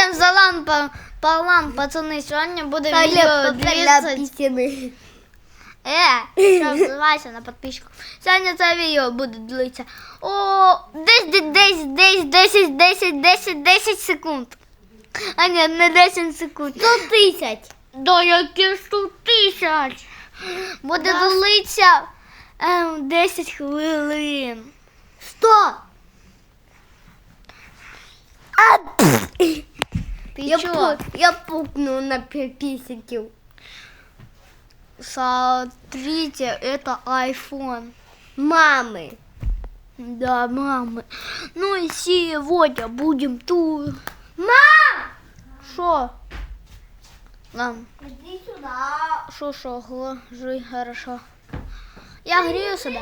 Всем салам, па- палам, пацаны, сегодня буде відео 30... пісяни. Е, що впливайся на підписчиків. Сьогодні це відео буде длитися. О, десь, десь, десь, десь, 10, 10, 10, 10 секунд. А ні, не 10 секунд. 100 тисяч. До які 100 тисяч. Буде Нас- длитися ем, 10 хвилин. 100. А, Ти я, чого? пу- я пукнув на пісяків. Смотрите, это iPhone. Мами. Да, мамы. Ну и сегодня будем тут. Мам! Шо? Мам, Іди сюди. шо, шо, ложи, хорошо. Я грею себя.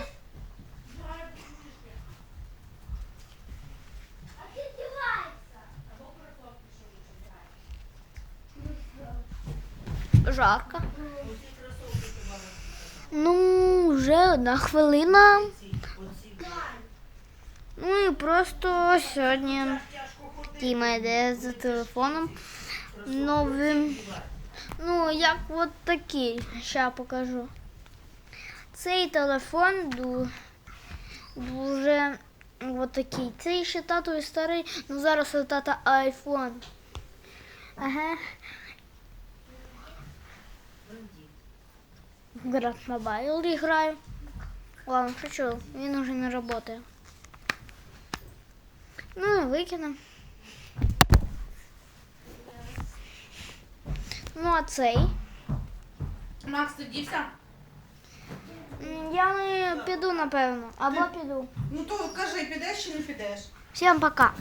Жарко. Ну, вже одна хвилина. Ну і просто сьогодні Тіма йде за телефоном новим. Ну, як от такий. Ща покажу. Цей телефон дуже от такий. Цей ще татовий старий, ну зараз тата айфон. Ага. Град Мобайл граю. Ладно, шучу, він уже не працює. Ну викинемо. Ну, а цей? Макс, ти дівся? Я не піду, напевно. Або піду. Ну то кажи, підеш чи не підеш? Всім пока.